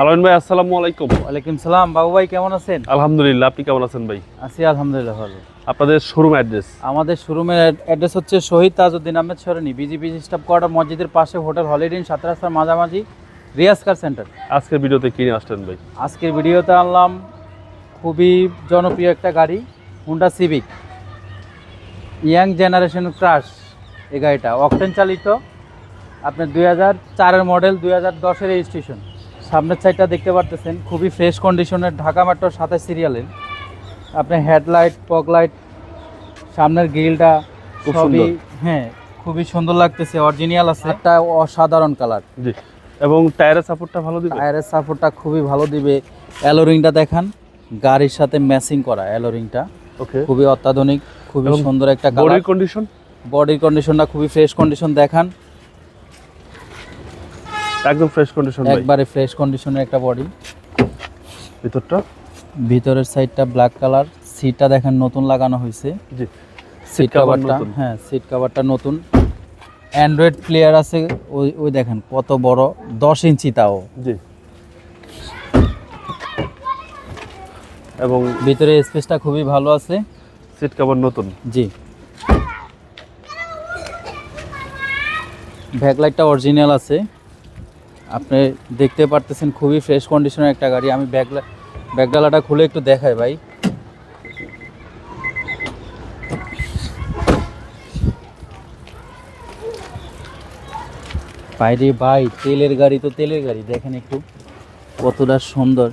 আলমিন ভাই আসসালামু আলাইকুম। ওয়ালাইকুম সালাম। বাবু ভাই কেমন আছেন? আলহামদুলিল্লাহ আপনি কেমন আছেন ভাই? আছি আলহামদুলিল্লাহ ভালো। আপনাদের শোরুম অ্যাড্রেস আমাদের শোরুমের অ্যাড্রেস হচ্ছে Shahid Tajuddin Ahmed Sarani BGB staff quarter মসজিদের পাশে হোটেল হলিডে ইন সাত রাস্তার মাঝামাঝি রিয়াজ কার সেন্টার। আজকের ভিডিওতে কিনে আসলেন ভাই? আজকের ভিডিওতে আনলাম খুবই জনপ্রিয় একটা গাড়ি Honda Civic young generation crush এই গাড়িটা অকটেন চালিত আপনার দুই হাজার চারের মডেল দুই হাজার দশের রেজিস্ট্রেশন সামনের সাইডটা দেখতে পারতেছেন খুবই ফ্রেশ কন্ডিশনের ঢাকা মেট্রোর সাথে সিরিয়ালের আপনার হেডলাইট পগলাইট সামনের গ্রিলটা খুব সবই হ্যাঁ খুবই সুন্দর লাগতেছে অরিজিনাল আছে। একটা অসাধারণ কালার জি। এবং টায়ারের সাপোর্টটা ভালো দিবে? টায়ারের সাপোর্টটা খুবই ভালো দিবে। অ্যালোরিংটা দেখান গাড়ির সাথে ম্যাচিং করা অ্যালোরিংটা ওকে খুবই অত্যাধুনিক খুবই সুন্দর একটা বডির কালার কন্ডিশন বডির কন্ডিশনটা খুবই ফ্রেশ কন্ডিশন দেখান। একদম ফ্রেশ কন্ডিশন ভাই। একবারে ফ্রেশ কন্ডিশনের একটা বডি ভিতরটা? ভিতরের সাইডটা ব্ল্যাক কালার সিটটা দেখেন নতুন লাগানো হয়েছে। জি। সিট কাভারটা হ্যাঁ সিট কাভারটা নতুন। অ্যান্ড্রয়েড প্লেয়ার আছে ওই ওই দেখেন কত বড় দশ ইঞ্চি তাও। জি। এবং ভিতরে স্পেসটা খুবই ভালো আছে। সিট কভার নতুন। জি। ব্যাকলাইটটা অরিজিনাল আছে। আপনি দেখতে পারতেছেন খুবই ফ্রেশ কন্ডিশনের একটা গাড়ি। আমি ব্যাগলা ব্যাকডালাটা খুলে একটু দেখাই ভাই। বাইরে ভাই তেলের গাড়ি তো তেলের গাড়ি দেখেন একটু কতটা সুন্দর।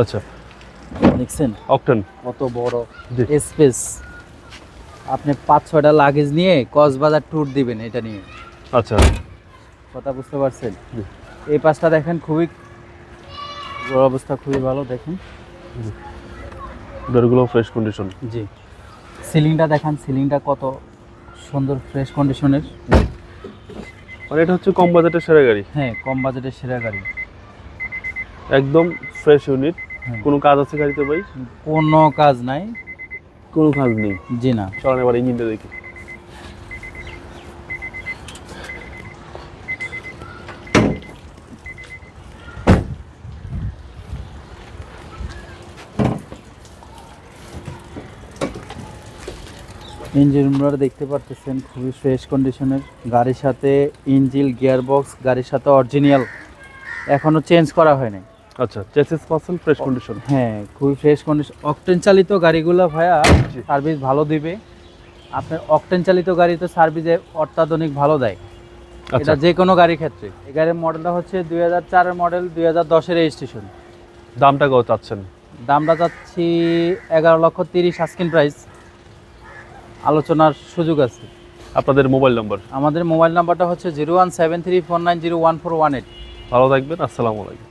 আচ্ছা। দেখছেন? অকটেন কত বড় স্পেস আপনি পাঁচ ছয়টা লাগেজ নিয়ে কক্সবাজার ট্যুর দিবেন এটা নিয়ে। আচ্ছা। কথা বুঝতে পারছেন? এই পাশটা দেখেন খুবই অবস্থা খুবই ভালো দেখেন। ডোরগুলো ফ্রেশ কন্ডিশন জি। সিলিংটা দেখেন সিলিংটা কত সুন্দর ফ্রেশ কন্ডিশনের মানে এটা হচ্ছে কম বাজেটের সেরা গাড়ি। হ্যাঁ কম বাজেটের সেরা গাড়ি। একদম ফ্রেশ ইউনিট হ্যাঁ। কোনো কাজ আছে গাড়িতে ভাই? কোনো কাজ নাই। কোনো কাজ নেই। জি না। চলেন এবার ইঞ্জিনটা দেখি। ইঞ্জিন রুমটা দেখতে পারতেছেন খুবই ফ্রেশ কন্ডিশনের গাড়ির সাথে ইঞ্জিল গিয়ার বক্স গাড়ির সাথে অরিজিনাল এখনও চেঞ্জ করা হয়নি। আচ্ছা চেসিস পার্সেন্ট ফ্রেশ কন্ডিশন হ্যাঁ খুবই ফ্রেশ কন্ডিশন অকটেন চালিত গাড়িগুলো ভাইয়া সার্ভিস ভালো দিবে। আপনার অকটেন চালিত গাড়ি তো সার্ভিসে অত্যাধুনিক ভালো দেয়। আচ্ছা এটা যে কোনো গাড়ির ক্ষেত্রে। এই গাড়ির মডেলটা হচ্ছে দুই হাজার চারের মডেল দুই হাজার দশের রেজিস্ট্রেশন দামটা কত চাচ্ছেন? দামটা যাচ্ছি এগারো লক্ষ তিরিশ আস্কিন প্রাইস আলোচনার সুযোগ আছে। আপনাদের মোবাইল নাম্বার আমাদের মোবাইল নাম্বারটা হচ্ছে zero one seven three four nine zero one four one eight ভালো থাকবেন আসসালামু আলাইকুম।